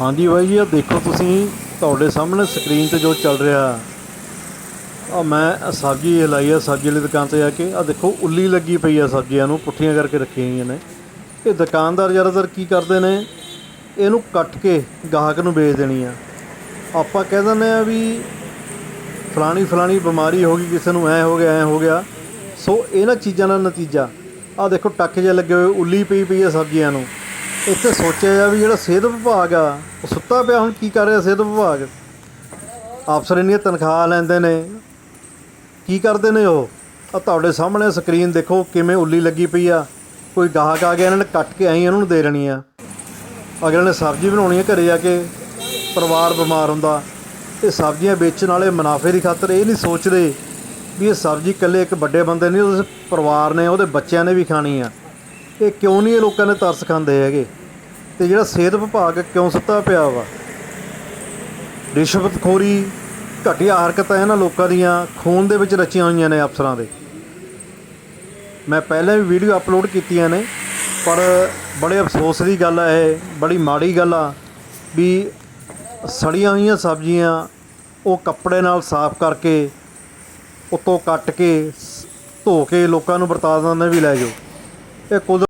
ਹਾਂਜੀ ਬਾਈ ਜੀ ਆ ਦੇਖੋ ਤੁਸੀਂ ਤੁਹਾਡੇ ਸਾਹਮਣੇ ਸਕਰੀਨ ਤੇ ਜੋ ਚੱਲ ਰਿਹਾ। ਆ ਮੈਂ ਸਬਜ਼ੀ ਲਾਈ ਆ, ਸਬਜ਼ੀ ਵਾਲੀ ਦੁਕਾਨ ਤੇ ਆ ਕੇ। ਆ ਦੇਖੋ, ਉੱਲੀ ਲੱਗੀ ਪਈ ਆ ਸਬਜ਼ੀਆਂ ਨੂੰ, ਪੁੱਠੀਆਂ ਕਰਕੇ ਰੱਖੀਆਂ ਹੋਈਆਂ ਨੇ। ਇਹ ਦੁਕਾਨਦਾਰ ਜ਼ਿਆਦਾਤਰ ਕੀ ਕਰਦੇ ਨੇ, ਇਹਨੂੰ ਕੱਟ ਕੇ ਗਾਹਕ ਨੂੰ ਵੇਚ ਦੇਣੀ ਆ। ਆਪਾਂ ਕਹਿ ਦਿੰਦੇ ਆ ਵੀ ਫਲਾਣੀ ਫਲਾਣੀ ਬਿਮਾਰੀ ਹੋ ਗਈ, ਕਿਸੇ ਨੂੰ ਐ ਹੋ ਗਿਆ, ਐ ਹੋ ਗਿਆ। ਸੋ ਇਹਨਾਂ ਚੀਜ਼ਾਂ ਦਾ ਨਤੀਜਾ। ਆ ਦੇਖੋ, ਟੱਕ ਜੇ ਲੱਗੇ ਹੋਏ, ਉੱਲੀ ਪਈ ਪਈ ਆ ਸਬਜ਼ੀਆਂ ਨੂੰ। ਇੱਥੇ ਸੋਚਿਆ ਜਾ ਵੀ ਜਿਹੜਾ ਸਿਹਤ ਵਿਭਾਗ ਆ, ਉਹ ਸੁੱਤਾ ਪਿਆ ਹੁਣ ਕੀ ਕਰ ਰਿਹਾ ਸਿਹਤ ਵਿਭਾਗ? ਅਫਸਰ ਇੰਨੀਆਂ ਤਨਖਾਹ ਲੈਂਦੇ ਨੇ। ਕੀ ਕਰਦੇ ਨੇ ਉਹ? ਆ ਤੁਹਾਡੇ ਸਾਹਮਣੇ ਸਕਰੀਨ ਦੇਖੋ ਕਿਵੇਂ ਉੱਲੀ ਲੱਗੀ ਪਈ ਆ। ਕੋਈ ਗਾਹਕ ਆ ਗਿਆ, ਇਹਨਾਂ ਨੇ ਕੱਟ ਕੇ ਆਈ ਇਹਨਾਂ ਨੂੰ ਦੇ ਦੇਣੀ ਆ। ਅਗਲੇ ਨੇ ਸਬਜ਼ੀ ਬਣਾਉਣੀ ਆ ਘਰੇ ਜਾ ਕੇ, ਪਰਿਵਾਰ ਬਿਮਾਰ ਹੁੰਦਾ। ਇਹ ਸਬਜ਼ੀਆਂ ਵੇਚਣ ਵਾਲੇ ਮੁਨਾਫੇ ਦੀ ਖਾਤਰ ਇਹ ਨਹੀਂ ਸੋਚਦੇ ਵੀ ਇਹ ਸਬਜ਼ੀ ਇਕੱਲੇ ਇੱਕ ਵੱਡੇ ਬੰਦੇ ਨਹੀਂ ਉਸ ਪਰਿਵਾਰ ਨੇ, ਉਹਦੇ ਬੱਚਿਆਂ ਨੇ ਵੀ ਖਾਣੀ ਆ। ਇਹ ਕਿਉਂ ਨਹੀਂ ਇਹ ਲੋਕਾਂ ਨੇ ਤਰਸ ਖਾਂਦੇ ਹੈਗੇ? ਤੇ ਜਿਹੜਾ ਸਿਹਤ ਵਿਭਾਗ ਕਿਉਂ ਸੁੱਤਾ ਪਿਆ ਵਾ? ਰਿਸ਼ਵਤਖੋਰੀ ਘਟੀਆ ਹਰਕਤਾਂ ਇਹਨਾਂ ਲੋਕਾਂ ਦੀਆਂ ਖੂਨ ਦੇ ਵਿੱਚ ਰਚੀਆਂ ਹੋਈਆਂ ਨੇ ਅਫਸਰਾਂ ਦੇ। ਮੈਂ ਪਹਿਲਾਂ ਵੀ ਵੀਡੀਓ ਅਪਲੋਡ ਕੀਤੀਆਂ ਨੇ, ਪਰ ਬੜੇ ਅਫਸੋਸ ਦੀ ਗੱਲ ਹੈ ਇਹ, ਬੜੀ ਮਾੜੀ ਗੱਲ ਆ ਵੀ ਸੜੀਆਂ ਹੋਈਆਂ ਸਬਜ਼ੀਆਂ ਉਹ ਕੱਪੜੇ ਨਾਲ ਸਾਫ਼ ਕਰਕੇ, ਉੱਤੋਂ ਕੱਟ ਕੇ, ਧੋ ਕੇ ਲੋਕਾਂ ਨੂੰ ਵਰਤਾ ਦਿੰਦੇ ਵੀ ਲੈ ਜਾਓ। ਇਹ ਕੁਦਰਤ